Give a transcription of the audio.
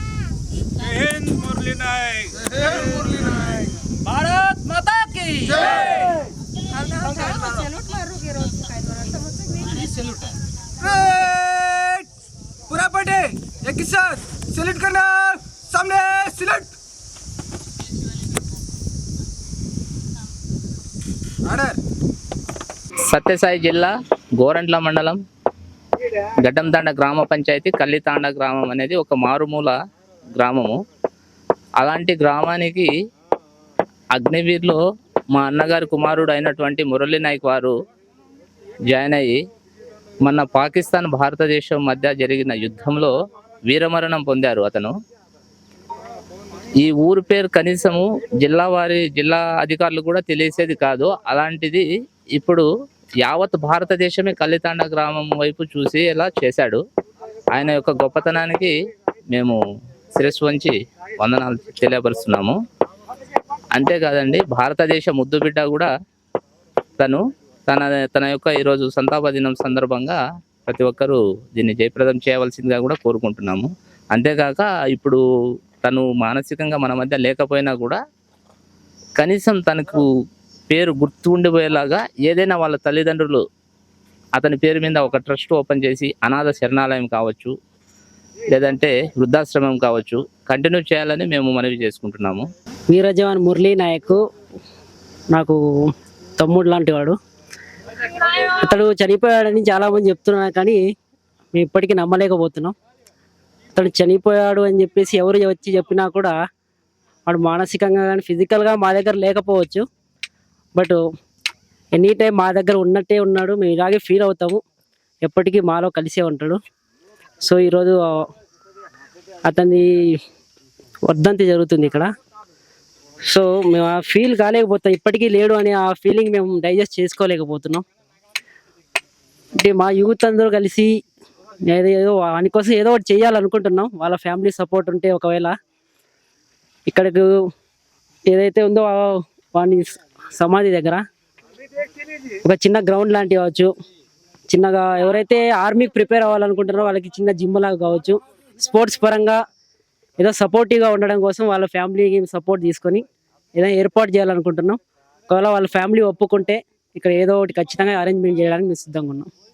हिंद मुरली नायक भारत माता की पूरा पटे एक ही साथ सैल्यूट करना सामने सैल्यूट ఆర్డర్ సత్యసాయి జిల్లా గోరంట్ల మండలం గడ్డంతాండ గ్రామ పంచాయతీ కల్లితాండ గ్రామం అనేది ఒక మారుమూల గ్రామము అలాంటి గ్రామానికి అగ్నివీర్లో మా అన్నగారి కుమారుడు అయినటువంటి మురళీ నాయక్ వారు జాయిన్ అయ్యి మొన్న పాకిస్తాన్ భారతదేశం మధ్య జరిగిన యుద్ధంలో వీరమరణం పొందారు అతను. ఈ ఊరు పేరు కనీసము జిల్లా వారి జిల్లా అధికారులు కూడా తెలిసేది కాదు. అలాంటిది ఇప్పుడు యావత్ భారతదేశమే కల్లితాండ గ్రామం వైపు చూసి ఇలా చేశాడు. ఆయన యొక్క గొప్పతనానికి మేము శిరస్సు వంచి వందనాలు తెలియపరుస్తున్నాము. అంతేకాదండి భారతదేశ ముద్దుబిడ్డ కూడా తను తన తన యొక్క ఈరోజు సంతాప దినం సందర్భంగా ప్రతి ఒక్కరూ దీన్ని జయప్రదం చేయవలసిందిగా కూడా కోరుకుంటున్నాము. అంతేకాక ఇప్పుడు తను మానసికంగా మన మధ్య లేకపోయినా కూడా కనీసం తనకు పేరు గుర్తు ఉండిపోయేలాగా ఏదైనా వాళ్ళ తల్లిదండ్రులు అతని పేరు మీద ఒక ట్రస్ట్ ఓపెన్ చేసి అనాథ శరణాలయం కావచ్చు లేదంటే వృద్ధాశ్రమం కావచ్చు కంటిన్యూ చేయాలని మేము మనవి చేసుకుంటున్నాము. వీరజవాన్ మురళీ నాయక్ నాకు తమ్ముడు లాంటి వాడు. అతడు చనిపోయాడని చాలా మంది చెప్తున్నారు కానీ మేము ఇప్పటికీ నమ్మలేకపోతున్నాం. అతడు చనిపోయాడు అని చెప్పేసి ఎవరు వచ్చి చెప్పినా కూడా వాడు మానసికంగా కానీ ఫిజికల్గా మా దగ్గర లేకపోవచ్చు. బట్ ఎనీ టైం మా దగ్గర ఉన్నట్టే ఉన్నాడు. మేము ఇలాగే ఫీల్ అవుతాము. ఎప్పటికీ మాలో కలిసే ఉంటాడు. సో ఈరోజు అతని వర్ధంతి జరుగుతుంది ఇక్కడ. సో మేము ఆ ఫీల్ కాలేకపోతాం. ఇప్పటికీ లేడు అనే ఆ ఫీలింగ్ మేము డైజెస్ట్ చేసుకోలేకపోతున్నాం. అంటే మా యూత్ అందరూ కలిసి ఏదో ఏదో వాని కోసం ఏదో ఒకటి చేయాలనుకుంటున్నాం. వాళ్ళ ఫ్యామిలీ సపోర్ట్ ఉంటే ఒకవేళ ఇక్కడికి ఏదైతే ఉందో వాడిని వాని సమాధి దగ్గర ఒక చిన్న గ్రౌండ్ లాంటివి కావచ్చు. చిన్నగా ఎవరైతే ఆర్మీకి ప్రిపేర్ అవ్వాలనుకుంటున్నారో వాళ్ళకి చిన్న జిమ్ లాగా కావచ్చు. స్పోర్ట్స్ పరంగా ఏదో సపోర్టివ్గా ఉండడం కోసం వాళ్ళ ఫ్యామిలీకి సపోర్ట్ తీసుకొని ఏదైనా ఏర్పాటు చేయాలనుకుంటున్నాం. ఒకవేళ వాళ్ళ ఫ్యామిలీ ఒప్పుకుంటే ఇక్కడ ఏదో ఒకటి ఖచ్చితంగా అరేంజ్మెంట్ చేయడానికి మేము సిద్ధంగా ఉన్నాం.